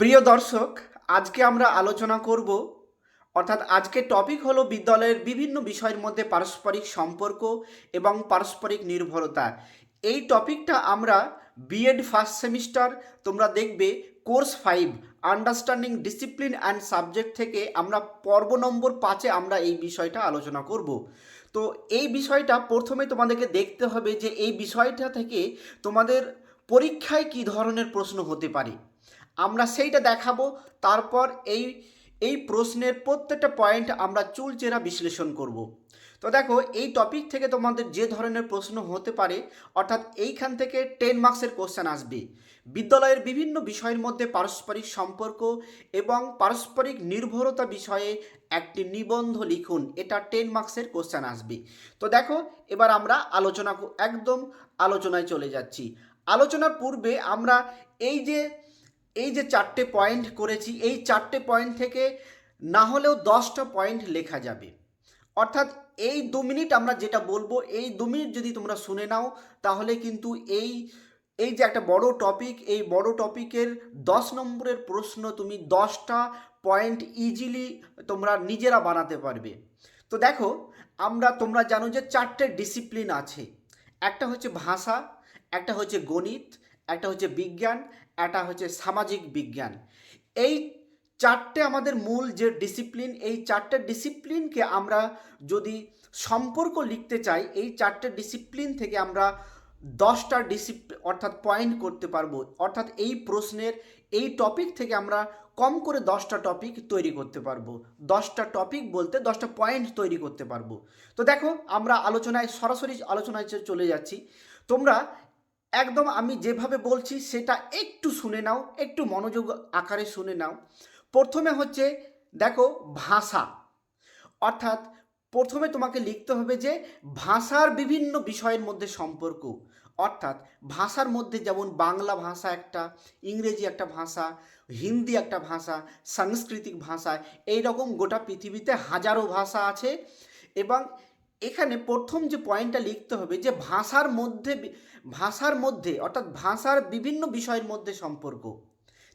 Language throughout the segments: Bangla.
প্রিয় দর্শক, আজকে আমরা আলোচনা করব, অর্থাৎ আজকের টপিক হলো বিদ্যালয়ের বিভিন্ন বিষয়ের মধ্যে পারস্পরিক সম্পর্ক এবং পারস্পরিক নির্ভরতা। এই টপিকটা আমরা বিএড ফার্স্ট সেমিস্টার তোমরা দেখবে course five understanding discipline and subject থেকে আমরা পর্ব নম্বর পাঁচে আমরা এই বিষয়টা আলোচনা করব। তো এই বিষয়টা প্রথমে তোমাদেরকে দেখতে হবে যে এই বিষয়টা থেকে তোমাদের পরীক্ষায় কী ধরনের প্রশ্ন হতে পারে। আমরা সেইটা দেখাবো। তারপর এই এই প্রশ্নের প্রত্যেকটা পয়েন্ট আমরা চুলচেরা বিশ্লেষণ করব। তো দেখো, এই টপিক থেকে তোমাদের যে ধরনের প্রশ্ন হতে পারে, অর্থাৎ এইখান থেকে টেন মার্কসের কোশ্চেন আসবে। বিদ্যালয়ের বিভিন্ন বিষয়ের মধ্যে পারস্পরিক সম্পর্ক এবং পারস্পরিক নির্ভরতা বিষয়ে একটি নিবন্ধ লিখুন, এটা টেন মার্কসের কোশ্চেন আসবে। তো দেখো, এবার আমরা আলোচনা একদম আলোচনায় চলে যাচ্ছি। আলোচনার পূর্বে আমরা এই যে এই যে চারটে পয়েন্ট করেছি, এই চারটে পয়েন্ট থেকে না হলেও দশটা পয়েন্ট লেখা যাবে। অর্থাৎ এই দু মিনিট আমরা যেটা বলব, এই দু মিনিট যদি তোমরা শুনে নাও, তাহলে কিন্তু এই এই যে একটা বড় টপিক এই বড় টপিকের দশ নম্বরের প্রশ্ন তুমি দশটা পয়েন্ট ইজিলি তোমরা নিজেরা বানাতে পারবে। তো দেখো, আমরা, তোমরা জানো যে চারটে ডিসিপ্লিন আছে। একটা হচ্ছে ভাষা, একটা হচ্ছে গণিত, একটা হচ্ছে বিজ্ঞান একটা হচ্ছে সামাজিক বিজ্ঞান। এই চারটে আমাদের মূল যে ডিসিপ্লিন এই চারটে ডিসিপ্লিনকে আমরা যদি সম্পর্ক লিখতে চাই, এই চারটে ডিসিপ্লিন থেকে আমরা দশটা ডিসিপ্লিন অর্থাৎ পয়েন্ট করতে পারব। অর্থাৎ এই প্রশ্নের, এই টপিক থেকে আমরা কম করে দশটা টপিক তৈরি করতে পারব। দশটা টপিক বলতে দশটা পয়েন্ট তৈরি করতে পারব। তো দেখো, আমরা আলোচনায়, সরাসরি আলোচনায় চলে যাচ্ছি। তোমরা একদম আমি যেভাবে বলছি সেটা একটু শুনে নাও, একটু মনোযোগ আকারে শুনে নাও। প্রথমে হচ্ছে দেখো ভাষা। অর্থাৎ প্রথমে তোমাকে লিখতে হবে যে ভাষার বিভিন্ন বিষয়ের মধ্যে সম্পর্ক। অর্থাৎ ভাষার মধ্যে যেমন বাংলা ভাষা একটা, ইংরেজি একটা ভাষা, হিন্দি একটা ভাষা, সাংস্কৃতিক ভাষা এই রকম গোটা পৃথিবীতে হাজারো ভাষা আছে এবং এখানে প্রথম যে পয়েন্টটা লিখতে হবে যে ভাষার মধ্যে ভাষার মধ্যে, অর্থাৎ ভাষার বিভিন্ন বিষয়ের মধ্যে সম্পর্ক।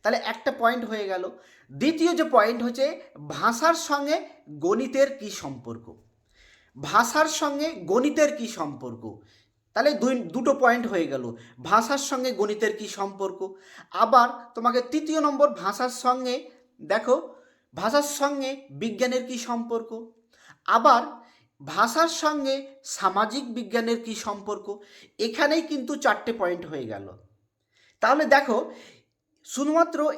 তাহলে একটা পয়েন্ট হয়ে গেল। দ্বিতীয় যে পয়েন্ট হচ্ছে ভাষার সঙ্গে গণিতের কি সম্পর্ক? ভাষার সঙ্গে গণিতের কি সম্পর্ক? তাহলে দুই, দুটো পয়েন্ট হয়ে গেল। ভাষার সঙ্গে গণিতের কি সম্পর্ক? আবার তোমাকে তৃতীয় নম্বর, ভাষার সঙ্গে, দেখো, ভাষার সঙ্গে বিজ্ঞানের কি সম্পর্ক? আবার ভাষার সঙ্গে সামাজিক বিজ্ঞানের কি সম্পর্ক? এখানেই কিন্তু চারটে পয়েন্ট হয়ে গেল। তাহলে দেখো, শুধুমাত্র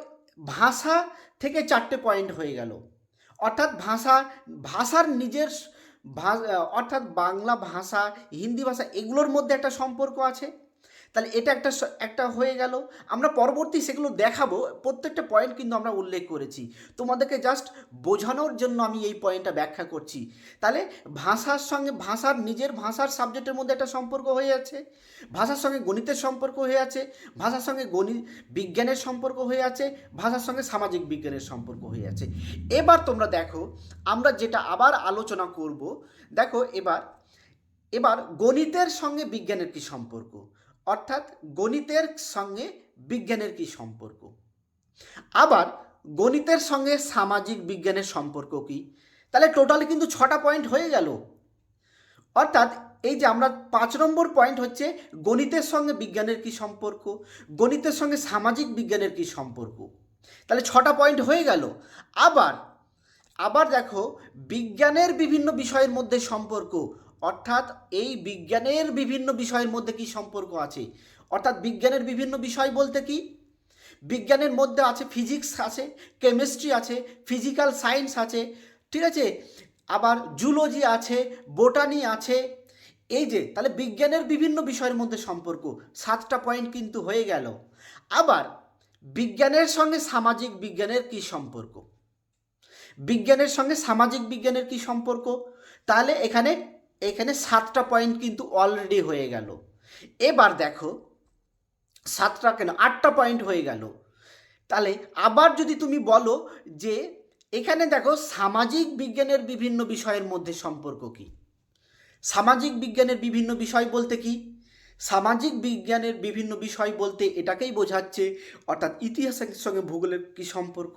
ভাষা থেকে চারটে পয়েন্ট হয়ে গেল। অর্থাৎ ভাষা, ভাষার নিজের অর্থাৎ বাংলা ভাষা, হিন্দি ভাষা, এগুলোর মধ্যে একটা সম্পর্ক আছে। তাহলে এটা একটা একটা হয়ে গেল। আমরা পরবর্তী সেগুলো দেখাবো। প্রত্যেকটা পয়েন্ট কিন্তু আমরা উল্লেখ করেছি। তোমাদেরকে জাস্ট বোঝানোর জন্য আমি এই পয়েন্টটা ব্যাখ্যা করছি। তাহলে ভাষার সঙ্গে, ভাষার নিজের ভাষার সাবজেক্টের মধ্যে একটা সম্পর্ক হয়ে আছে। ভাষার সঙ্গে গণিতের সম্পর্ক হয়ে আছে। ভাষার সঙ্গে গণিত বিজ্ঞানের সম্পর্ক হয়ে আছে। ভাষার সঙ্গে সামাজিক বিজ্ঞানের সম্পর্ক হয়ে আছে। এবার তোমরা দেখো, আমরা যেটা আবার আলোচনা করব, দেখো এবার এবার গণিতের সঙ্গে বিজ্ঞানের কি সম্পর্ক? অর্থাৎ গণিতের সঙ্গে বিজ্ঞানের কি সম্পর্ক? আবার গণিতের সঙ্গে সামাজিক বিজ্ঞানের সম্পর্ক কি? তাহলে টোটাল কিন্তু ছটা পয়েন্ট হয়ে গেল। অর্থাৎ এই যে আমরা পাঁচ নম্বর পয়েন্ট হচ্ছে গণিতের সঙ্গে বিজ্ঞানের কি সম্পর্ক? গণিতের সঙ্গে সামাজিক বিজ্ঞানের কি সম্পর্ক? তাহলে ছটা পয়েন্ট হয়ে গেল। আবার আবার দেখো বিজ্ঞানের বিভিন্ন বিষয়ের মধ্যে সম্পর্ক অর্থাৎ এই বিজ্ঞানের বিভিন্ন বিষয়ের মধ্যে কি সম্পর্ক আছে? অর্থাৎ বিজ্ঞানের বিভিন্ন বিষয় বলতে কি? বিজ্ঞানের মধ্যে আছে ফিজিক্স আছে কেমিস্ট্রি আছে ফিজিক্যাল সায়েন্স আছে, ঠিক আছে? আবার জুলজি আছে বোটানি আছে। এই যে, তাহলে বিজ্ঞানের বিভিন্ন বিষয়ের মধ্যে সম্পর্ক, সাতটা পয়েন্ট কিন্তু হয়ে গেল। আবার বিজ্ঞানের সঙ্গে সামাজিক বিজ্ঞানের কি সম্পর্ক? বিজ্ঞানের সঙ্গে সামাজিক বিজ্ঞানের কি সম্পর্ক? তাহলে এখানে এখানে সাতটা পয়েন্ট কিন্তু অলরেডি হয়ে গেল। এবার দেখো, সাতটা কেন? আটটা পয়েন্ট হয়ে গেল। তাহলে আবার যদি তুমি বলো যে এখানে দেখো সামাজিক বিজ্ঞানের বিভিন্ন বিষয়ের মধ্যে সম্পর্ক কি? সামাজিক বিজ্ঞানের বিভিন্ন বিষয় বলতে কি? সামাজিক বিজ্ঞানের বিভিন্ন বিষয় বলতে এটাকেই বোঝাচ্ছে, অর্থাৎ ইতিহাসের সঙ্গে ভূগোলের কী সম্পর্ক,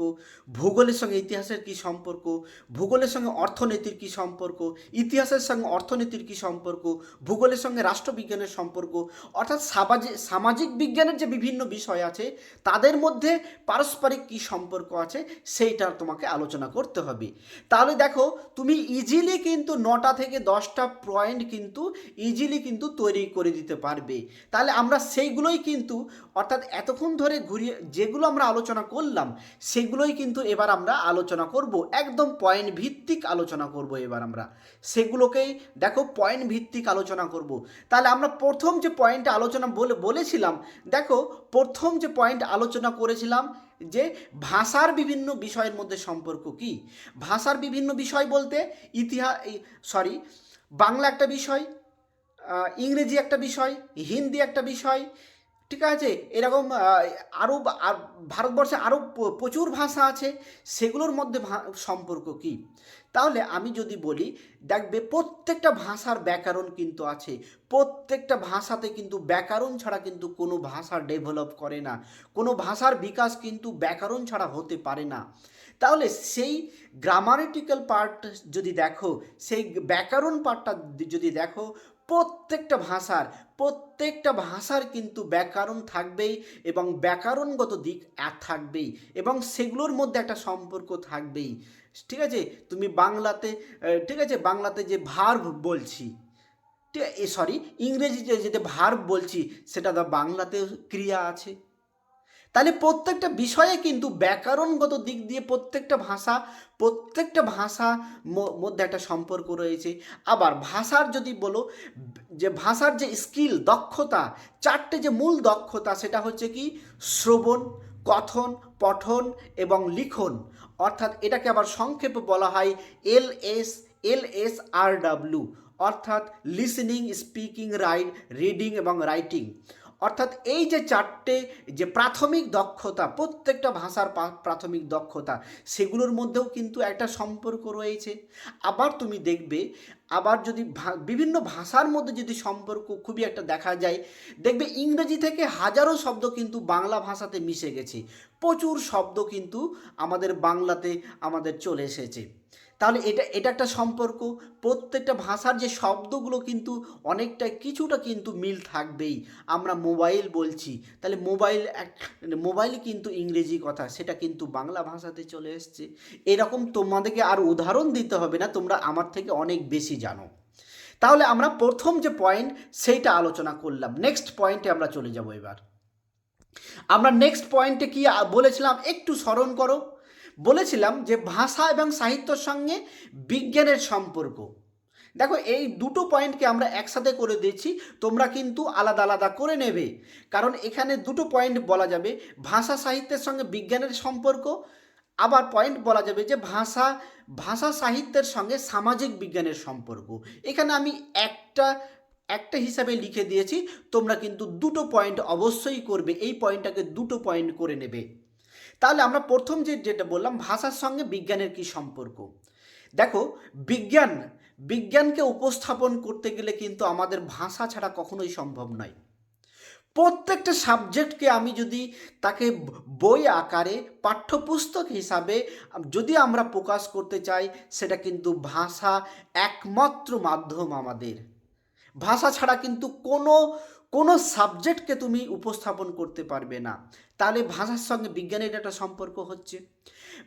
ভূগোলের সঙ্গে ইতিহাসের কী সম্পর্ক, ভূগোলের সঙ্গে অর্থনীতির কী সম্পর্ক, ইতিহাসের সঙ্গে অর্থনীতির কী সম্পর্ক, ভূগোলের সঙ্গে রাষ্ট্রবিজ্ঞানের সম্পর্ক, অর্থাৎ সামাজিক সামাজিক বিজ্ঞানের যে বিভিন্ন বিষয় আছে, তাদের মধ্যে পারস্পরিক কী সম্পর্ক আছে, সেইটা তোমাকে আলোচনা করতে হবে। তাহলে দেখো, তুমি ইজিলি কিন্তু নটা থেকে দশটা পয়েন্ট কিন্তু ইজিলি কিন্তু তৈরি করে দিতে পারবে তাহলে আমরা সেইগুলোই কিন্তু, অর্থাৎ এতক্ষণ ধরে ঘুরিয়ে যেগুলো আমরা আলোচনা করলাম, সেগুলোই কিন্তু এবার আমরা আলোচনা করব। একদম পয়েন্ট ভিত্তিক আলোচনা করব এবার আমরা। সেগুলোকেই দেখো পয়েন্ট ভিত্তিক আলোচনা করব। তাহলে আমরা প্রথম যে পয়েন্টটা আলোচনা বলে, বলেছিলাম, দেখো প্রথম যে পয়েন্ট আলোচনা করেছিলাম যে ভাষার বিভিন্ন বিষয়ের মধ্যে সম্পর্ক কি? ভাষার বিভিন্ন বিষয় বলতে ইতিহাস সরি বাংলা একটা বিষয় ইংরেজি একটা বিষয়, হিন্দি একটা বিষয়, ঠিক আছে? এরকম আরও ভারতবর্ষে আরও প্রচুর ভাষা আছে, সেগুলোর মধ্যে সম্পর্ক কি? তাহলে আমি যদি বলি, দেখবে প্রত্যেকটা ভাষার ব্যাকরণ কিন্তু আছে। প্রত্যেকটা ভাষাতে কিন্তু ব্যাকরণ ছাড়া কিন্তু কোনো ভাষা ডেভেলপ করে না। কোনো ভাষার বিকাশ কিন্তু ব্যাকরণ ছাড়া হতে পারে না। তাহলে সেই গ্রামারিটিক্যাল পার্ট যদি দেখো, সেই ব্যাকরণ পার্টটা যদি দেখো প্রত্যেকটা ভাষার প্রত্যেকটা ভাষার কিন্তু ব্যাকরণ থাকবেই এবং ব্যাকরণগত দিক থাকবেই এবং সেগুলোর মধ্যে একটা সম্পর্ক থাকবেই। ঠিক আছে? তুমি বাংলাতে ঠিক আছে? বাংলাতে যে ভার্ভ বলছি, ঠিক সরি ইংরেজিতে যেটা ভার্ভ বলছি, সেটা তো বাংলাতেও ক্রিয়া আছে। তাহলে প্রত্যেকটা বিষয়ে কিন্তু ব্যাকরণগত দিক দিয়ে প্রত্যেকটা ভাষা প্রত্যেকটা ভাষা মধ্যে একটা সম্পর্ক রয়েছে। আবার ভাষার যদি বলো, যে ভাষার যে স্কিল, দক্ষতা, চারটে যে মূল দক্ষতা সেটা হচ্ছে কি? শ্রবণ, কথন, পঠন এবং লিখন। অর্থাৎ এটাকে আবার সংক্ষেপে বলা হয় L S L S R W. অর্থাৎ লিসনিং, স্পিকিং, রাইট, রিডিং এবং রাইটিং। অর্থাৎ এই যে চারটে যে প্রাথমিক দক্ষতা, প্রত্যেকটা ভাষার প্রাথমিক দক্ষতা, সেগুলোর মধ্যেও কিন্তু একটা সম্পর্ক রয়েছে। আবার তুমি দেখবে, আবার যদি বিভিন্ন ভাষার মধ্যে যদি সম্পর্ক খুবই একটা দেখা যায়, দেখবে ইংরেজি থেকে হাজারো শব্দ কিন্তু বাংলা ভাষাতে মিশে গেছে। প্রচুর শব্দ কিন্তু আমাদের বাংলাতে আমাদের চলে এসেছে। তাহলে এটা এটা একটা সম্পর্ক। প্রত্যেকটা ভাষার যে শব্দগুলো কিন্তু অনেকটা, কিছুটা কিন্তু মিল থাকবেই। আমরা মোবাইল বলছি, তাহলে মোবাইল এক মোবাইল কিন্তু ইংরেজি কথা, সেটা কিন্তু বাংলা ভাষাতে চলে এসছে। এরকম তোমাদেরকে আর উদাহরণ দিতে হবে না, তোমরা আমার থেকে অনেক বেশি জানো। তাহলে আমরা প্রথম যে পয়েন্ট সেইটা আলোচনা করলাম। নেক্সট পয়েন্টে আমরা চলে যাব এবার। আমরা নেক্সট পয়েন্টে কি বলেছিলাম? একটু স্মরণ করো। বলেছিলাম যে ভাষা এবং সাহিত্যর সঙ্গে বিজ্ঞানের সম্পর্ক। দেখো, এই দুটো পয়েন্টকে আমরা একসাথে করে দিচ্ছি তোমরা কিন্তু আলাদা আলাদা করে নেবে। কারণ এখানে দুটো পয়েন্ট বলা যাবে, ভাষা সাহিত্যের সঙ্গে বিজ্ঞানের সম্পর্ক। আবার পয়েন্ট বলা যাবে যে ভাষা ভাষা সাহিত্যের সঙ্গে সামাজিক বিজ্ঞানের সম্পর্ক। এখানে আমি একটা একটা হিসাবে লিখে দিয়েছি, তোমরা কিন্তু দুটো পয়েন্ট অবশ্যই করবে, এই পয়েন্টটাকে দুটো পয়েন্ট করে নেবে। তাহলে আমরা প্রথম যে যেটা বললাম, ভাষার সঙ্গে বিজ্ঞানের কি সম্পর্ক? দেখো, বিজ্ঞান, বিজ্ঞানকে উপস্থাপন করতে গেলে কিন্তু আমাদের ভাষা ছাড়া কখনোই সম্ভব নয়। প্রত্যেকটা সাবজেক্টকে আমি যদি তাকে বই আকারে, পাঠ্যপুস্তক হিসাবে যদি আমরা প্রকাশ করতে চাই, সেটা কিন্তু ভাষা একমাত্র মাধ্যম আমাদের। ভাষা ছাড়া কিন্তু কোনো কোনো সাবজেক্টকে তুমি উপস্থাপন করতে পারবে না। তাহলে ভাষার সঙ্গে বিজ্ঞানের একটা সম্পর্ক হচ্ছে।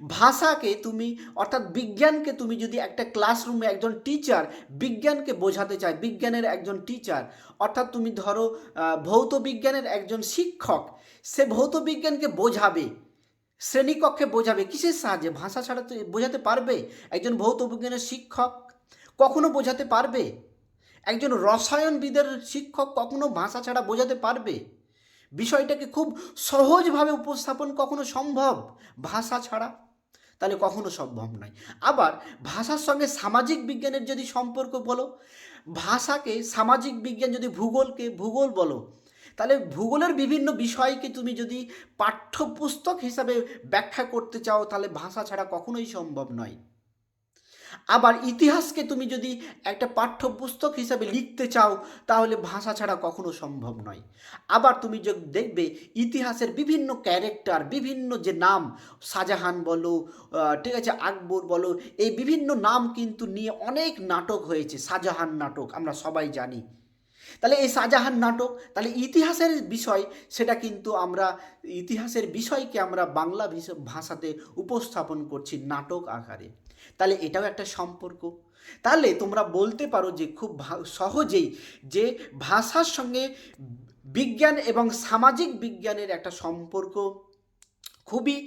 ভাষাকে তুমি, অর্থাৎ বিজ্ঞানকে তুমি যদি একটা ক্লাসরুমে একজন টিচার বিজ্ঞানকে বোঝাতে চায়, বিজ্ঞানের একজন টিচার অর্থাৎ তুমি ধরো ভৌত বিজ্ঞানের একজন শিক্ষক, সে ভৌত বিজ্ঞানকে বোঝাবে, শ্রেণীকক্ষে বোঝাবে, কিসের সাহায্যে? ভাষা ছাড়া তো বোঝাতে পারবে? একজন ভৌত বিজ্ঞানের শিক্ষক কখনো বোঝাতে পারবে? একজন রসায়নবিদের শিক্ষক কখনো ভাষা ছাড়া বোঝাতে পারবে? বিষয়টাকে খুব সহজভাবে উপস্থাপন কখনো সম্ভব? ভাষা ছাড়া? তাহলে কখনো সম্ভব নয়। আবার ভাষার সঙ্গে সামাজিক বিজ্ঞানের যদি সম্পর্ক বলো, ভাষাকে সামাজিক বিজ্ঞান যদি ভূগোলকে ভূগোল বলো, তাহলে ভূগোলের বিভিন্ন বিষয়কে তুমি যদি পাঠ্যপুস্তক হিসাবে ব্যাখ্যা করতে চাও, তাহলে ভাষা ছাড়া কখনোই সম্ভব নয়। আবার ইতিহাসকে তুমি যদি একটা পাঠ্যপুস্তক হিসাবে লিখতে চাও, তাহলে ভাষা ছাড়া কখনো সম্ভব নয়। আবার তুমি যে দেখবে, ইতিহাসের বিভিন্ন ক্যারেক্টার বিভিন্ন যে নাম, শাহজাহান বলো ঠিক আছে, আকবর বলো, এই বিভিন্ন নাম কিন্তু নিয়ে অনেক নাটক হয়েছে, শাহজাহান নাটক, আমরা সবাই জানি। তাহলে এই শাহজাহান নাটক, তাহলে ইতিহাসের বিষয়, সেটা কিন্তু আমরা, ইতিহাসের বিষয়কে আমরা বাংলা ভিষ- ভাষাতে উপস্থাপন করছি নাটক আকারে। তাহলে এটাও একটা সম্পর্ক। তাহলে তোমরা বলতে পারো যে খুব সহজেই যে ভাষার সঙ্গে বিজ্ঞান এবং সামাজিক বিজ্ঞানের একটা সম্পর্ক খুবই,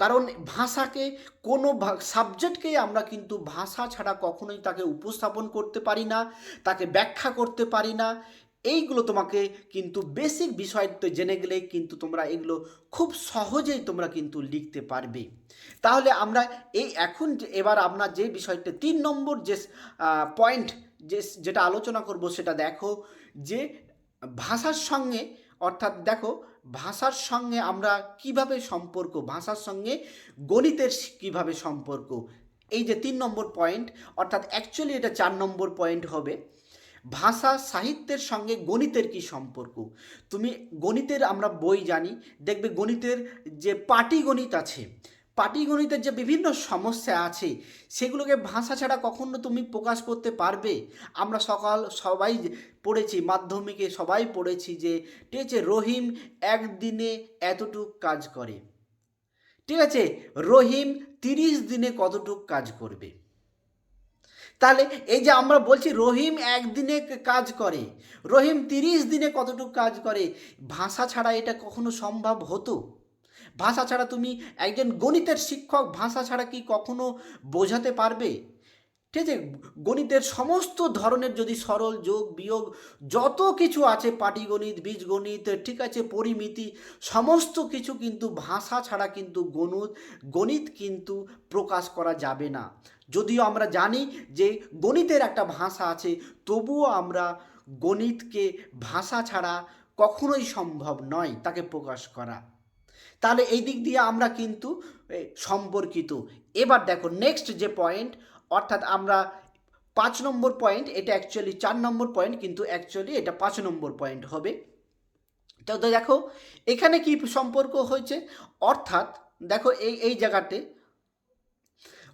কারণ ভাষাকে কোনো সাবজেক্টকে আমরা কিন্তু ভাষা ছাড়া কখনোই তাকে উপস্থাপন করতে পারি না, তাকে ব্যাখ্যা করতে পারি না। এইগুলো তোমাকে কিন্তু বেসিক বিষয় তো জেনে গেলে কিন্তু তোমরা এগুলো খুব সহজেই তোমরা কিন্তু লিখতে পারবে। তাহলে আমরা এই এখন এবার আমরা যে বিষয়টা, তিন নম্বর যে পয়েন্ট যে, যেটা আলোচনা করব সেটা দেখো যে ভাষার সঙ্গে, অর্থাৎ দেখো ভাষার সঙ্গে আমরা কীভাবে সম্পর্ক, ভাষার সঙ্গে গণিতের কীভাবে সম্পর্ক, এই যে তিন নম্বর পয়েন্ট অর্থাৎ অ্যাকচুয়ালি এটা চার নম্বর পয়েন্ট হবে। ভাষা সাহিত্যের সঙ্গে গণিতের কি সম্পর্ক? তুমি গণিতের আমরা বই জানি, দেখবে গণিতের যে পাটিগণিত আছে, পাটিগণিতের যে বিভিন্ন সমস্যা আছে, সেগুলোকে ভাষা ছাড়া কখনো তুমি প্রকাশ করতে পারবে? আমরা সকাল সবাই পড়েছি, মাধ্যমিকে সবাই পড়েছি যে, ঠিক আছে, রহিম একদিনে এতটুক কাজ করে। ঠিক আছে, রহিম তিরিশ দিনে কতটুক কাজ করবে? তাহলে এই যে আমরা বলছি রহিম একদিনে কাজ করে, রহিম তিরিশ দিনে কতটুকু কাজ করে, ভাষা ছাড়া এটা কখনো সম্ভব হতো? ভাষা ছাড়া তুমি একজন গণিতের শিক্ষক, ভাষা ছাড়া কি কখনো বোঝাতে পারবে? ঠিক আছে? গণিতের সমস্ত ধরনের যদি সরল যোগ, বিয়োগ, যত কিছু আছে, পাটিগণিত, বীজগণিত, ঠিক আছে, পরিমিতি, সমস্ত কিছু কিন্তু ভাষা ছাড়া কিন্তু গণিত গণিত কিন্তু প্রকাশ করা যাবে না। যদিও আমরা জানি যে গণিতের একটা ভাষা আছে, তবুও আমরা গণিতকে ভাষা ছাড়া কখনোই সম্ভব নয় তাকে প্রকাশ করা। তাহলে এই দিক দিয়ে আমরা কিন্তু সম্পর্কিত। এবার দেখো নেক্সট যে পয়েন্ট অর্থাৎ আমরা পাঁচ নম্বর পয়েন্ট এটা অ্যাকচুয়ালি চার নম্বর পয়েন্ট কিন্তু অ্যাকচুয়ালি এটা পাঁচ নম্বর পয়েন্ট হবে। তো দেখো, এখানে কি সম্পর্ক হয়েছে? অর্থাৎ দেখো এই এই জায়গাতে,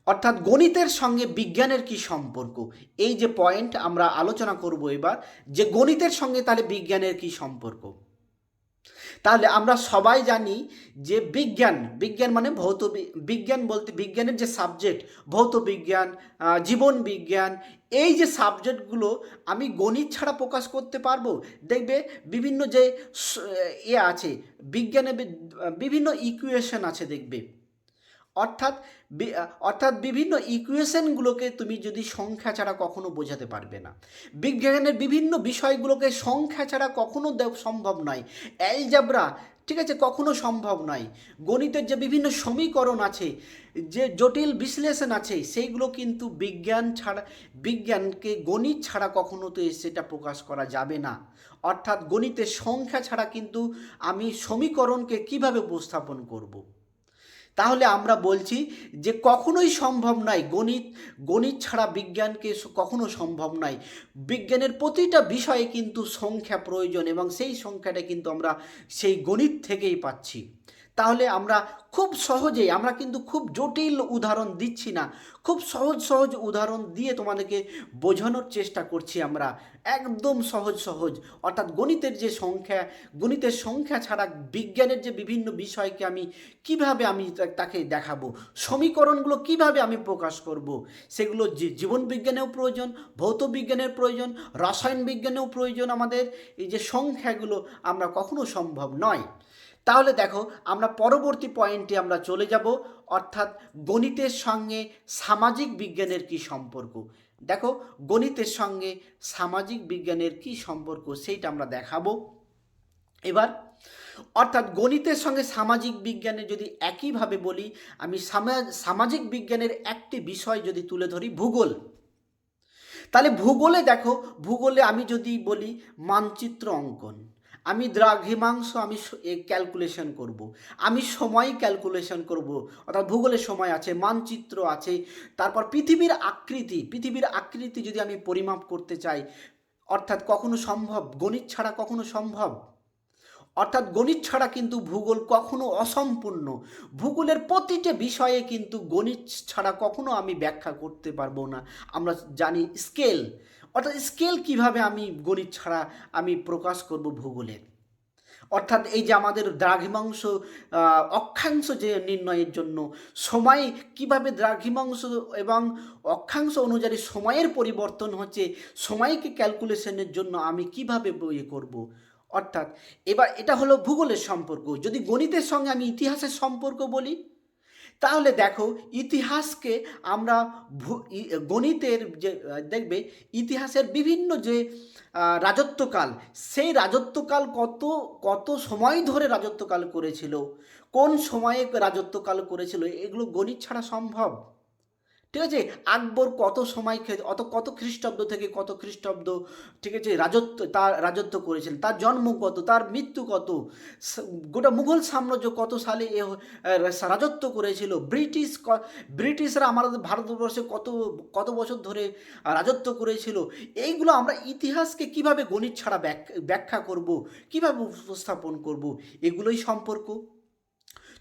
অর্থাৎ গণিতের সঙ্গে বিজ্ঞানের কি সম্পর্ক? এই যে পয়েন্ট আমরা আলোচনা করব এবার, যে গণিতের সঙ্গে তাহলে বিজ্ঞানের কি সম্পর্ক? তাহলে আমরা সবাই জানি যে বিজ্ঞান বিজ্ঞান মানে ভৌত বিজ্ঞান বলতে, বিজ্ঞানের যে সাবজেক্ট ভৌত বিজ্ঞান জীবন বিজ্ঞান, এই যে সাবজেক্টগুলো আমি গণিত ছাড়া প্রকাশ করতে পারব। দেখবে বিভিন্ন যে এ আছে, বিজ্ঞানে বিভিন্ন ইকুয়েশন আছে দেখবে। অর্থাৎ অর্থাৎ বিভিন্ন ইকুয়েশনগুলোকে তুমি যদি সংখ্যা ছাড়া কখনো বোঝাতে পারবে না। বিজ্ঞানের বিভিন্ন বিষয়গুলোকে সংখ্যা ছাড়া কখনো সম্ভব নয়। অ্যালজাবরা ঠিক আছে, কখনো সম্ভব নয়। গণিতের যে বিভিন্ন সমীকরণ আছে, যে জটিল বিশ্লেষণ আছে, সেইগুলো কিন্তু বিজ্ঞান ছাড়া, বিজ্ঞানকে গণিত ছাড়া কখনো তো সেটা প্রকাশ করা যাবে না। অর্থাৎ গণিতের সংখ্যা ছাড়া কিন্তু আমি সমীকরণকে কীভাবে উপস্থাপন করব। তাহলে আমরা বলছি যে কখনোই সম্ভব নয় গণিত গণিত ছাড়া বিজ্ঞানকে কখনো সম্ভব নয়। বিজ্ঞানের প্রতিটা বিষয়ে কিন্তু সংখ্যা প্রয়োজন এবং সেই সংখ্যাটা কিন্তু আমরা সেই গণিত থেকেই পাচ্ছি। তাহলে আমরা খুব সহজেই আমরা কিন্তু খুব জটিল উদাহরণ দিচ্ছি না। খুব সহজ সহজ উদাহরণ দিয়ে তোমাদেরকে বোঝানোর চেষ্টা করছি আমরা। একদম সহজ সহজ। অর্থাৎ গণিতের যে সংখ্যা, গণিতের সংখ্যা ছাড়া বিজ্ঞানের যে বিভিন্ন বিষয়কে আমি কীভাবে আমি তাকে দেখাবো? সমীকরণগুলো কীভাবে আমি প্রকাশ করব? সেগুলো জীবন বিজ্ঞানেও প্রয়োজন, ভৌত বিজ্ঞানের প্রয়োজন, রসায়ন বিজ্ঞানেও প্রয়োজন আমাদের। এই যে সংখ্যাগুলো আমরা কখনো সম্ভব নয়। তাহলে দেখো, আমরা পরবর্তী পয়েন্টে আমরা চলে যাব, অর্থাৎ গণিতের সঙ্গে সামাজিক বিজ্ঞানের কি সম্পর্ক? দেখো, গণিতের সঙ্গে সামাজিক বিজ্ঞানের কি সম্পর্ক সেইটা আমরা দেখাবো। এবার, অর্থাৎ গণিতের সঙ্গে সামাজিক বিজ্ঞানে যদি একইভাবে বলি, আমি সামাজিক বিজ্ঞানের একটি বিষয় যদি তুলে ধরি, ভূগোল। তাহলে ভূগোলে দেখো, ভূগোলে আমি যদি বলি মানচিত্র অঙ্কন। আমি দ্রাঘিমাংশ আমি ক্যালকুলেশন করব। আমি সময় ক্যালকুলেশন করব। অর্থাৎ ভূগোলের সময় আছে, মানচিত্র আছে, তারপর পৃথিবীর আকৃতি পৃথিবীর আকৃতি যদি আমি পরিমাপ করতে চাই, অর্থাৎ কখনো সম্ভব, গণিত ছাড়া কখনো সম্ভব? অর্থাৎ গণিত ছাড়া কিন্তু ভূগোল কখনো অসম্পূর্ণ। ভূগোলের প্রতিটা বিষয়ে কিন্তু গণিত ছাড়া কখনো আমি ব্যাখ্যা করতে পারব না। আমরা জানি স্কেল অর্থাৎ স্কেল কীভাবে আমি গণিত ছাড়া আমি প্রকাশ করব ভূগোলের অর্থাৎ এই যে আমাদের দ্রাঘিমাংশ অক্ষাংশ যে নির্ণয়ের জন্য সময় কীভাবে দ্রাঘিমাংশ এবং অক্ষাংশ অনুযায়ী সময়ের পরিবর্তন হচ্ছে, সময়কে ক্যালকুলেশনের জন্য আমি কীভাবে ইয়ে করব? অর্থাৎ এবার এটা হলো ভূগোলের সম্পর্ক। যদি গণিতের সঙ্গে আমি ইতিহাসের সম্পর্ক বলি তাহলে দেখো ইতিহাসকে আমরা গণিতের যে দেখবে ইতিহাসের বিভিন্ন যে রাজত্বকাল, সেই রাজত্বকাল কত কত সময় ধরে রাজত্বকাল করেছিল? কোন সময়ে রাজত্বকাল করেছিল? এগুলো গণিত ছাড়া সম্ভব। ঠিক আছে? আকবর কত সময় অত, কত খ্রিস্টাব্দ থেকে কত খ্রিস্টাব্দ, ঠিক আছে? রাজত্ব, তার রাজত্ব করেছেন। তার জন্ম কত, তার মৃত্যু কত? গোটা মুঘল সাম্রাজ্য কত সালে এ রাজত্ব করেছিল? ব্রিটিশ ব্রিটিশরা আমাদের ভারতবর্ষে কত কত বছর ধরে রাজত্ব করেছিল? এইগুলো আমরা ইতিহাসকে কীভাবে গণিত ছাড়া ব্যাখ্যা করব? কীভাবে উপস্থাপন করব? এগুলোই সম্পর্ক।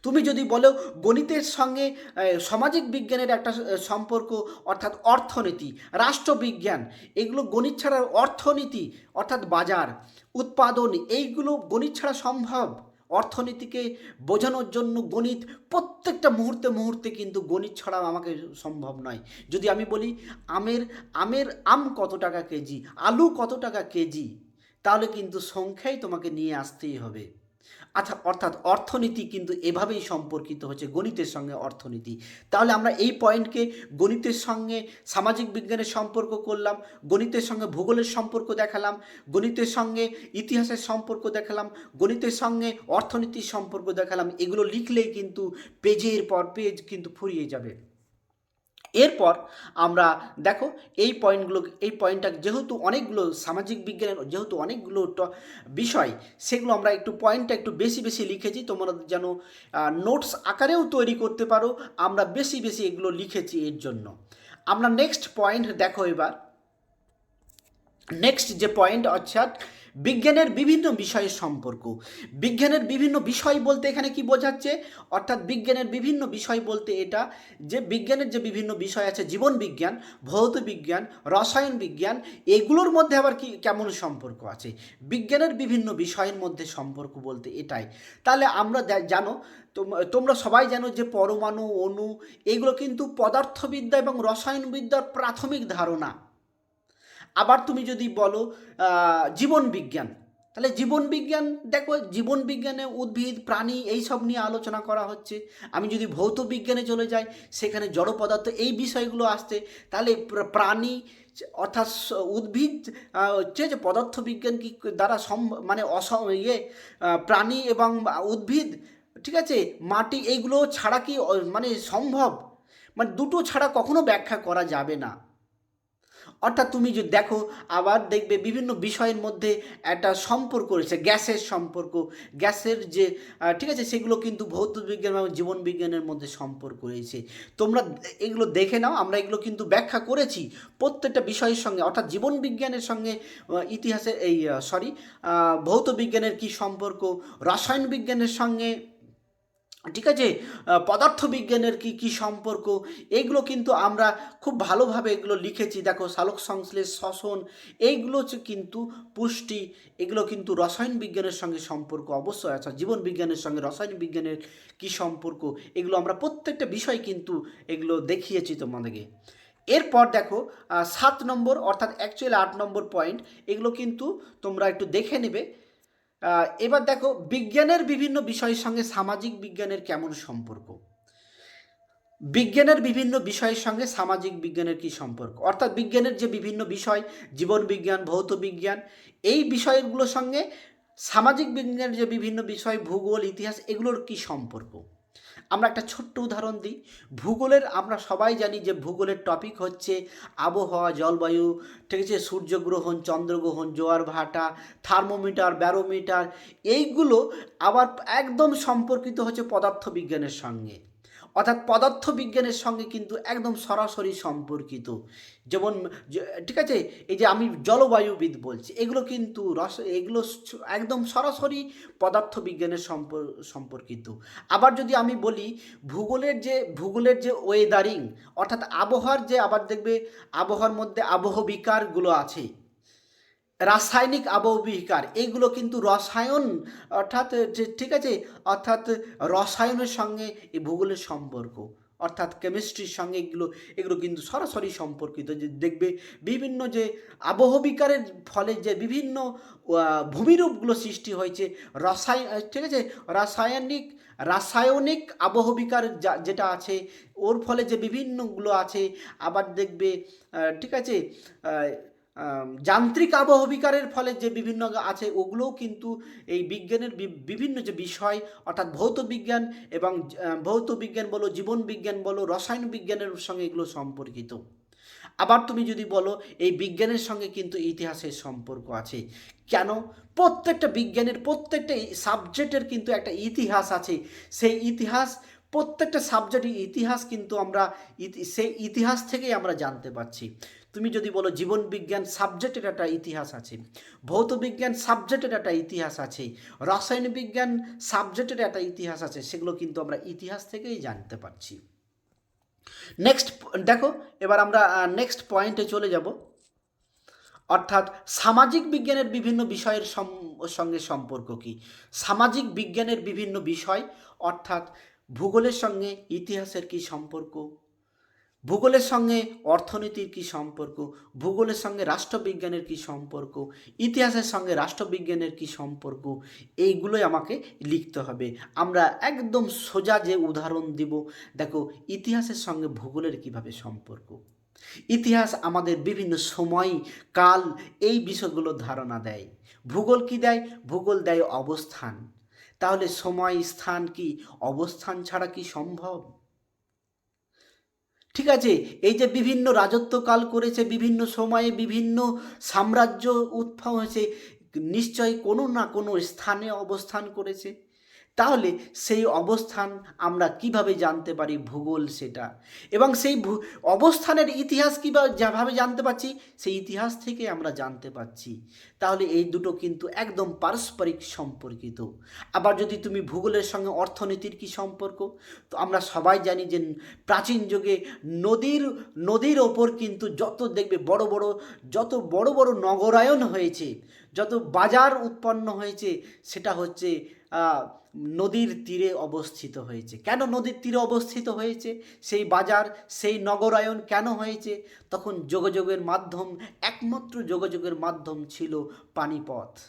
তুমি যদি বলো গণিতের সঙ্গে সামাজিক বিজ্ঞানের একটা সম্পর্ক, অর্থাৎ অর্থনীতি, রাষ্ট্রবিজ্ঞান, এগুলো গণিত ছাড়া অর্থনীতি, অর্থাৎ বাজার, উৎপাদন, এইগুলো গণিত ছাড়া সম্ভব। অর্থনীতিকে বোঝানোর জন্য গণিত প্রত্যেকটা মুহূর্তে মুহূর্তে কিন্তু গণিত ছাড়া আমাকে সম্ভব নয়। যদি আমি বলি, আমের আমের আম কত টাকা কেজি, আলু কত টাকা কেজি, তাহলে কিন্তু সংখ্যাই তোমাকে নিয়ে আসতেই হবে। আচ্ছা অর্থাৎ অর্থনীতি কিন্তু এভাবেই সম্পর্কিত হচ্ছে, গণিতের সঙ্গে অর্থনীতি। তাহলে আমরা এই পয়েন্টকে গণিতের সঙ্গে সামাজিক বিজ্ঞানের সম্পর্ক করলাম, গণিতের সঙ্গে ভূগোলের সম্পর্ক দেখালাম, গণিতের সঙ্গে ইতিহাসের সম্পর্ক দেখালাম, গণিতের সঙ্গে অর্থনীতির সম্পর্ক দেখালাম, এগুলো লিখলেই কিন্তু পেজের পর পেজ কিন্তু ফুরিয়ে যাবে। এরপর আমরা দেখো এই পয়েন্টগুলো এই পয়েন্টটা যেহেতু অনেকগুলো সামাজিক বিজ্ঞানের যেহেতু অনেকগুলো বিষয়, সেগুলো আমরা একটু পয়েন্টটা একটু বেশি বেশি লিখেছি, তোমরা যেন নোটস আকারেও তৈরি করতে পারো, আমরা বেশি বেশি এগুলো লিখেছি এর জন্য। আমরা নেক্সট পয়েন্ট দেখো এবার। নেক্সট যে পয়েন্ট অর্থাৎ বিজ্ঞানের বিভিন্ন বিষয়ের সম্পর্ক। বিজ্ঞানের বিভিন্ন বিষয় বলতে এখানে কি বোঝাচ্ছে? অর্থাৎ বিজ্ঞানের বিভিন্ন বিষয় বলতে এটা যে বিজ্ঞানের যে বিভিন্ন বিষয় আছে, জীবন বিজ্ঞান, ভৌত বিজ্ঞান, রসায়ন বিজ্ঞান, এগুলোর মধ্যে আবার কি, কেমন সম্পর্ক আছে? বিজ্ঞানের বিভিন্ন বিষয়ের মধ্যে সম্পর্ক বলতে এটাই। তাহলে আমরা জানো, তোম- তোমরা সবাই জানো যে পরমাণু, অণু, এগুলো কিন্তু পদার্থবিদ্যা এবং রসায়নবিদ্যার প্রাথমিক ধারণা। আবার তুমি যদি বলো জীবন বিজ্ঞান, তাহলে জীবন বিজ্ঞান, দেখো জীবন বিজ্ঞানে উদ্ভিদ, প্রাণী এই সব নিয়ে আলোচনা করা হচ্ছে। আমি যদি ভৌত বিজ্ঞানে চলে যাই, সেখানে জড় পদার্থ এই বিষয়গুলো আসছে। তাহলে প্রাণী, অর্থাৎ উদ্ভিদ হচ্ছে যে পদার্থ বিজ্ঞান কি দ্বারা সম মানে অস ইয়ে প্রাণী এবং উদ্ভিদ, ঠিক আছে? মাটি, এইগুলো ছাড়া কি মানে সম্ভব? মানে দুটো ছাড়া কখনো ব্যাখ্যা করা যাবে না। অর্থাৎ তুমি যদি দেখো, আবার দেখবে বিভিন্ন বিষয়ের মধ্যে একটা সম্পর্ক রয়েছে, গ্যাসের সম্পর্ক। গ্যাসের যে ঠিক আছে, সেগুলো কিন্তু ভৌত বিজ্ঞান এবং জীবন বিজ্ঞানের মধ্যে সম্পর্ক রয়েছে। তোমরা এগুলো দেখে নাও, আমরা এগুলো কিন্তু ব্যাখ্যা করেছি প্রত্যেকটা বিষয়ের সঙ্গে। অর্থাৎ জীবন বিজ্ঞানের সঙ্গে ইতিহাসের এই সরি ভৌত বিজ্ঞানের কি সম্পর্ক, রসায়ন বিজ্ঞানের সঙ্গে ঠিক আছে? পদার্থবিজ্ঞানের কি কি সম্পর্ক? এগুলো কিন্তু আমরা খুব ভালোভাবে এগুলো লিখেছি। দেখো, সালোক সংশ্লেষ, শ্বসন, এইগুলো কিন্তু পুষ্টি, এগুলো কিন্তু রসায়ন বিজ্ঞানের সঙ্গে সম্পর্ক। অবশ্যই আছে জীবন বিজ্ঞানের সঙ্গে রসায়ন বিজ্ঞানের কি সম্পর্ক? এগুলো আমরা প্রত্যেকটা বিষয় কিন্তু এগুলো দেখিয়েছি তোমাদেরকে। এরপর দেখো সাত নম্বর, অর্থাৎ অ্যাকচুয়ালি আট নম্বর পয়েন্ট এগুলো কিন্তু তোমরা একটু দেখে নেবে। এবার দেখো, বিজ্ঞানের বিভিন্ন বিষয়ের সঙ্গে সামাজিক বিজ্ঞানের কেমন সম্পর্ক? বিজ্ঞানের বিভিন্ন বিষয়ের সঙ্গে সামাজিক বিজ্ঞানের কি সম্পর্ক? অর্থাৎ বিজ্ঞানের যে বিভিন্ন বিষয়, জীবন বিজ্ঞান, ভৌত বিজ্ঞান, এই বিষয়গুলোর সঙ্গে সামাজিক বিজ্ঞানের যে বিভিন্ন বিষয়, ভূগোল, ইতিহাস, এগুলোর কি সম্পর্ক? আমরা একটা ছোট্ট উদাহরণ দিই। ভূগোলের আমরা সবাই জানি যে ভূগোলের টপিক হচ্ছে আবহাওয়া, জলবায়ু, ঠিক আছে? সূর্যগ্রহণ, চন্দ্রগ্রহণ, জোয়ার ভাটা, থার্মোমিটার, ব্যারোমিটার, এইগুলো আবার একদম সম্পর্কিত হচ্ছে পদার্থবিজ্ঞানের সঙ্গে। অর্থাৎ পদার্থবিজ্ঞানের সঙ্গে কিন্তু একদম সরাসরি সম্পর্কিত। যেমন ঠিক আছে? এই যে আমি জলবায়ুবিদ বলছি, এগুলো কিন্তু রস, এগুলো একদম সরাসরি পদার্থবিজ্ঞানের সম্পর- সম্পর্কিত। আবার যদি আমি বলি, ভূগোলের যে ভূগোলের যে ওয়েদারিং অর্থাৎ আবহাওয়ার যে, আবার দেখবে, আবহাওয়ার মধ্যে আবহবিকারগুলো আছে। রাসায়নিক আবহবিকার এইগুলো কিন্তু রসায়ন, অর্থাৎ যে, ঠিক আছে? অর্থাৎ রসায়নের সঙ্গে এই ভূগোলের সম্পর্ক, অর্থাৎ কেমিস্ট্রির সঙ্গে এগুলো এগুলো কিন্তু সরাসরি সম্পর্কিত। যে, দেখবে বিভিন্ন যে আবহবিকারের ফলে যে বিভিন্ন ভূমিরূপগুলো সৃষ্টি হয়েছে রসায়ন ঠিক আছে? রাসায়নিক রাসায়নিক আবহবিকার যেটা আছে, ওর ফলে যে বিভিন্নগুলো আছে, আবার দেখবে ঠিক আছে? যান্ত্রিক আবহবিকারের ফলে যে বিভিন্ন আছে, ওগুলোও কিন্তু এই বিজ্ঞানের বিভিন্ন যে বিষয়, অর্থাৎ ভৌত বিজ্ঞান এবং ভৌত বিজ্ঞান বলো, জীবন বিজ্ঞান বলো, রসায়ন বিজ্ঞানের সঙ্গে এগুলো সম্পর্কিত। আবার তুমি যদি বলো, এই বিজ্ঞানের সঙ্গে কিন্তু ইতিহাসের সম্পর্ক আছে। কেন? প্রত্যেকটা বিজ্ঞানের প্রত্যেকটা সাবজেক্টের কিন্তু একটা ইতিহাস আছে। সেই ইতিহাস, প্রত্যেকটা সাবজেক্টের ইতিহাস কিন্তু আমরা সেই ইতিহাস থেকেই আমরা জানতে পারছি। তুমি যদি বলো জীবন বিজ্ঞান সাবজেক্টের একটা ইতিহাস আছে, ভৌত বিজ্ঞান সাবজেক্টের একটা ইতিহাস আছে, রসায়ন বিজ্ঞান সাবজেক্টের একটা ইতিহাস আছে, সেগুলো কিন্তু আমরা ইতিহাস থেকেই জানতে পারছি। নেক্সট দেখো, এবার আমরা নেক্সট পয়েন্টে চলে যাব। অর্থাৎ সামাজিক বিজ্ঞানের বিভিন্ন বিষয়ের সঙ্গে সম্পর্ক কি? সামাজিক বিজ্ঞানের বিভিন্ন বিষয়, অর্থাৎ ভূগোলের সঙ্গে ইতিহাসের কি সম্পর্ক? ভূগোলের সঙ্গে অর্থনীতির কি সম্পর্ক? ভূগোলের সঙ্গে রাষ্ট্রবিজ্ঞানের কি সম্পর্ক? ইতিহাসের সঙ্গে রাষ্ট্রবিজ্ঞানের কি সম্পর্ক? এইগুলোই আমাকে লিখতে হবে। আমরা একদম সোজা যে উদাহরণ দিব, দেখো ইতিহাসের সঙ্গে ভূগোলের কীভাবে সম্পর্ক? ইতিহাস আমাদের বিভিন্ন সময়, কাল এই বিষয়গুলো ধারণা দেয়। ভূগোল কি দেয়? ভূগোল দেয় অবস্থান। তাহলে সময়, স্থান কি? অবস্থান ছাড়া কি সম্ভব? ঠিক আছে? এই যে বিভিন্ন রাজত্বকাল করেছে, বিভিন্ন সময়ে বিভিন্ন সাম্রাজ্য উৎপন্ন হয়েছে নিশ্চয়ই কোনো না কোনো স্থানে অবস্থান করেছে। তাহলে সেই অবস্থান আমরা কীভাবে জানতে পারি ভূগোল সেটা? এবং সেই অবস্থানের ইতিহাস কীভাবে যাভাবে জানতে পারছি, সেই ইতিহাস থেকে আমরা জানতে পারছি। তাহলে এই দুটো কিন্তু একদম পারস্পরিক সম্পর্কিত। আবার যদি তুমি ভূগোলের সঙ্গে অর্থনীতির কি সম্পর্ক, তো আমরা সবাই জানি যে প্রাচীন যুগে নদীর নদীর ওপর কিন্তু যত দেখবে বড় বড়, যত বড় বড় নগরায়ন হয়েছে, যত বাজার উৎপন্ন হয়েছে, সেটা হচ্ছে নদীর তীরে অবস্থিত হয়েছে। কেন নদীর তীরে অবস্থিত হয়েছে? সেই বাজার, সেই নগরায়ন কেন হয়েছে? তখন যোগাযোগের মাধ্যম, একমাত্র যোগাযোগের মাধ্যম ছিল পানিপথ।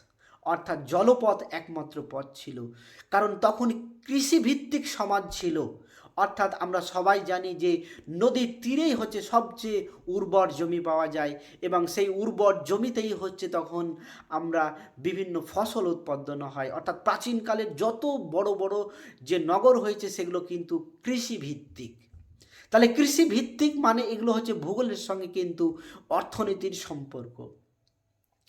অর্থাৎ জলপথ একমাত্র পথ ছিল। কারণ তখন কৃষিভিত্তিক সমাজ ছিল। অর্থাৎ আমরা সবাই জানি যে নদীর তীরেই হচ্ছে সবচেয়ে উর্বর জমি পাওয়া যায় এবং সেই উর্বর জমিতেই হচ্ছে তখন আমরা বিভিন্ন ফসল উৎপাদন হয়। অর্থাৎ প্রাচীনকালের যত বড় বড় যে নগর হয়েছে সেগুলো কিন্তু কৃষিভিত্তিক। তাহলে কৃষিভিত্তিক মানে এগুলো হচ্ছে ভূগোলের সঙ্গে কিন্তু অর্থনীতির সম্পর্ক।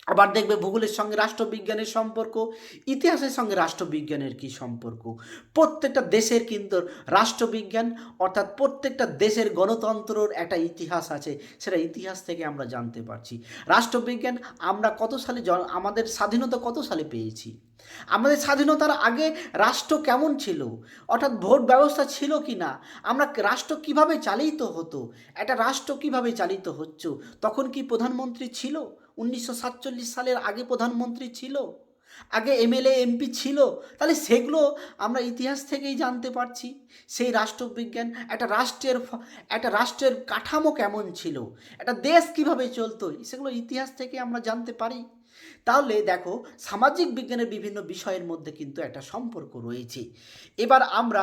আবার দেখবে ভূগোলের সঙ্গে রাষ্ট্রবিজ্ঞানের সম্পর্ক, ইতিহাসের সঙ্গে রাষ্ট্রবিজ্ঞানের কি সম্পর্ক? প্রত্যেকটা দেশের কিন্তু রাষ্ট্রবিজ্ঞান, অর্থাৎ প্রত্যেকটা দেশের গণতন্ত্রর একটা ইতিহাস আছে, সেটা ইতিহাস থেকে আমরা জানতে পারছি। রাষ্ট্রবিজ্ঞান আমরা কত সালে আমাদের স্বাধীনতা কত সালে পেয়েছি? আমাদের স্বাধীনতার আগে রাষ্ট্র কেমন ছিল? অর্থাৎ ভোট ব্যবস্থা ছিল কি না আমরা রাষ্ট্র কীভাবে চালিত হতো? একটা রাষ্ট্র কীভাবে চালিত হচ্ছে? তখন কি প্রধানমন্ত্রী ছিল? উনিশশো সাতচল্লিশ সালের আগে প্রধানমন্ত্রী ছিল, আগে এমএলএ, এমপি ছিল, তাহলে সেগুলো আমরা ইতিহাস থেকেই জানতে পারছি। সেই রাষ্ট্রবিজ্ঞান, একটা রাষ্ট্রের একটা রাষ্ট্রের কাঠামো কেমন ছিল, একটা দেশ কীভাবে চলতো, সেগুলো ইতিহাস থেকে আমরা জানতে পারি। তাহলে দেখো, সামাজিক বিজ্ঞানের বিভিন্ন বিষয়ের মধ্যে কিন্তু একটা সম্পর্ক রয়েছে। এবার আমরা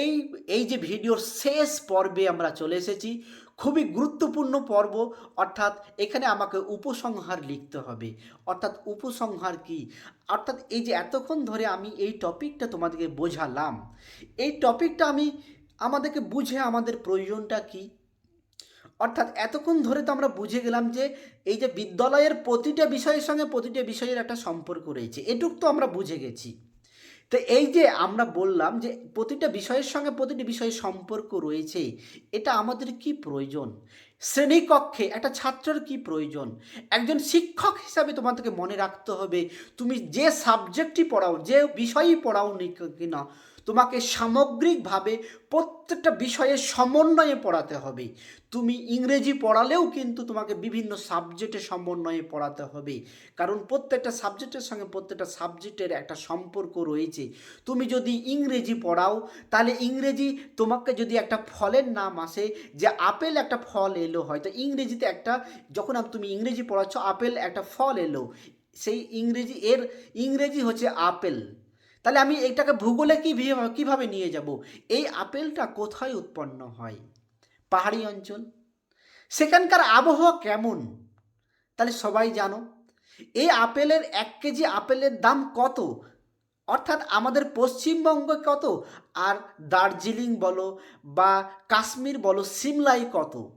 এই এই যে ভিডিওর শেষ পর্বে আমরা চলে এসেছি খুবই গুরুত্বপূর্ণ পর্ব। অর্থাৎ এখানে আমাকে উপসংহার লিখতে হবে। অর্থাৎ উপসংহার কি? অর্থাৎ এই যে এতক্ষণ ধরে আমি এই টপিকটা তোমাদেরকে বোঝালাম, এই টপিকটা আমি আমাদেরকে বুঝে আমাদের প্রয়োজনটা কি? অর্থাৎ এতক্ষণ ধরে তো আমরা বুঝে গেলাম যে এই যে বিদ্যালয়ের প্রতিটা বিষয়ের সঙ্গে প্রতিটা বিষয়ের একটা সম্পর্ক রয়েছে। এটুক তো আমরা বুঝে গেছি। তো এই যে আমরা বললাম যে প্রতিটা বিষয়ের সঙ্গে প্রতিটি বিষয়ের সম্পর্ক রয়েছে, এটা আমাদের কি প্রয়োজন? শ্রেণীকক্ষে একটা ছাত্রের কি প্রয়োজন? একজন শিক্ষক হিসাবে তোমাদেরকে মনে রাখতে হবে, তুমি যে সাবজেক্টই পড়াও, যে বিষয়ই পড়াও নি কিনা তোমাকে সামগ্রিকভাবে প্রত্যেকটা বিষয়ে সমন্বয়ে পড়াতে হবে। তুমি ইংরেজি পড়ালেও কিন্তু তোমাকে বিভিন্ন সাবজেক্টে সমন্বয়ে পড়াতে হবে। কারণ প্রত্যেকটা সাবজেক্টের সঙ্গে প্রত্যেকটা সাবজেক্টের একটা সম্পর্ক রয়েছে। তুমি যদি ইংরেজি পড়াও, তাহলে ইংরেজি তোমাকে যদি একটা ফলের নাম আসে যে আপেল একটা ফল এলো, হয়তো ইংরেজিতে একটা, যখন তুমি ইংরেজি পড়াচ্ছ, আপেল একটা ফল এলো। সেই ইংরেজি, এর ইংরেজি হচ্ছে আপেল। তাহলে আমি এটাকে ভূগোলে কী কীভাবে নিয়ে যাব? এই আপেলটা কোথায় উৎপন্ন হয়? পাহাড়ি অঞ্চল। সেখানকার আবহাওয়া কেমন? তাহলে সবাই জানো, এই আপেলের এক কেজি আপেলের দাম কত? অর্থাৎ আমাদের পশ্চিমবঙ্গে কত? আর দার্জিলিং বলো বা কাশ্মীর বলো, সিমলাই কত?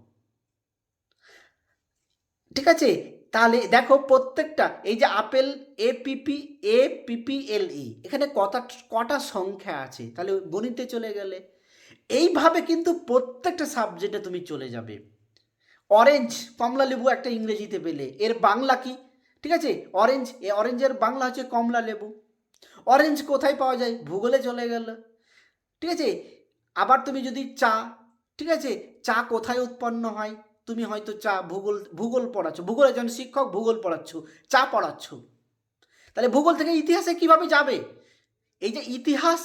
ঠিক আছে? তাহলে দেখো প্রত্যেকটা, এই যে আপেল এ পিপি এ পিপিএল ই এখানে কটা কটা সংখ্যা আছে, তাহলে গণিতে চলে গেলে। এইভাবে কিন্তু প্রত্যেকটা সাবজেক্টে তুমি চলে যাবে। অরেঞ্জ কমলা লেবু একটা ইংরেজিতে পেলে, এর বাংলা কি? ঠিক আছে? অরেঞ্জ এ অরেঞ্জের বাংলা হচ্ছে কমলা লেবু। অরেঞ্জ কোথায় পাওয়া যায়? ভূগোলে চলে গেল। ঠিক আছে? আবার তুমি যদি চা, ঠিক আছে? চা কোথায় উৎপন্ন হয়? তুমি হয়তো চা ভূগোল ভূগোল পড়াচ্ছ, ভূগোল একজন শিক্ষক, ভূগোল পড়াচ্ছ, চা পড়াচ্ছ। তাহলে ভূগোল থেকে ইতিহাসে কীভাবে যাবে? এই যে ইতিহাস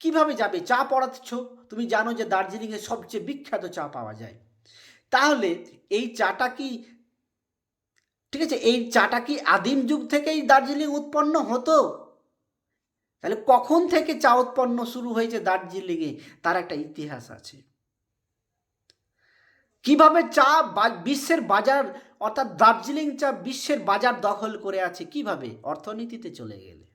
কীভাবে যাবে? চা পড়াচ্ছ, তুমি জানো যে দার্জিলিংয়ে সবচেয়ে বিখ্যাত চা পাওয়া যায়। তাহলে এই চাটা কি, ঠিক আছে, এই চাটা কি আদিম যুগ থেকেই দার্জিলিং উৎপন্ন হতো? তাহলে কখন থেকে চা উৎপন্ন শুরু হয়েছে দার্জিলিংয়ে? তার একটা ইতিহাস আছে। কীভাবে চা বিশ্বের বাজার, অর্থাৎ দার্জিলিং চা বিশ্বের বাজার দখল করে আছে, কীভাবে? অর্থনীতিতে চলে গেলে।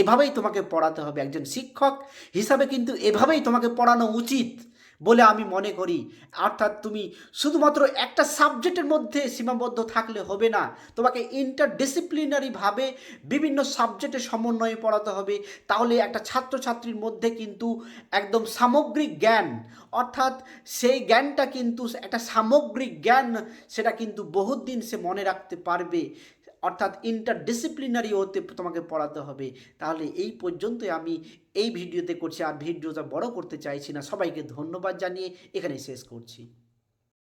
এভাবেই তোমাকে পড়াতে হবে। একজন শিক্ষক হিসাবে কিন্তু এভাবেই তোমাকে পড়ানো উচিত। বলে আমি মনে করি। অর্থাৎ তুমি শুধুমাত্র একটা সাবজেক্টের মধ্যে সীমাবদ্ধ থাকলে হবে না। তোমাকে ইন্টারডিসিপ্লিনারিভাবে বিভিন্ন সাবজেক্টের সমন্বয়ে পড়াতে হবে। তাহলে একটা ছাত্রছাত্রীর মধ্যে কিন্তু একদম সামগ্রিক জ্ঞান, অর্থাৎ সেই জ্ঞানটা কিন্তু, একটা সামগ্রিক জ্ঞান, সেটা কিন্তু বহুত দিন সে মনে রাখতে পারবে। অর্থাৎ ইন্টারডিসিপ্লিনারি হতে তোমাকে পড়াতে হবে। তাহলে এই পর্যন্তই আমি এই ভিডিওতে করছি। আর ভিডিওটা বড় করতে চাইছি না। সবাইকে ধন্যবাদ জানিয়ে এখানে শেষ করছি।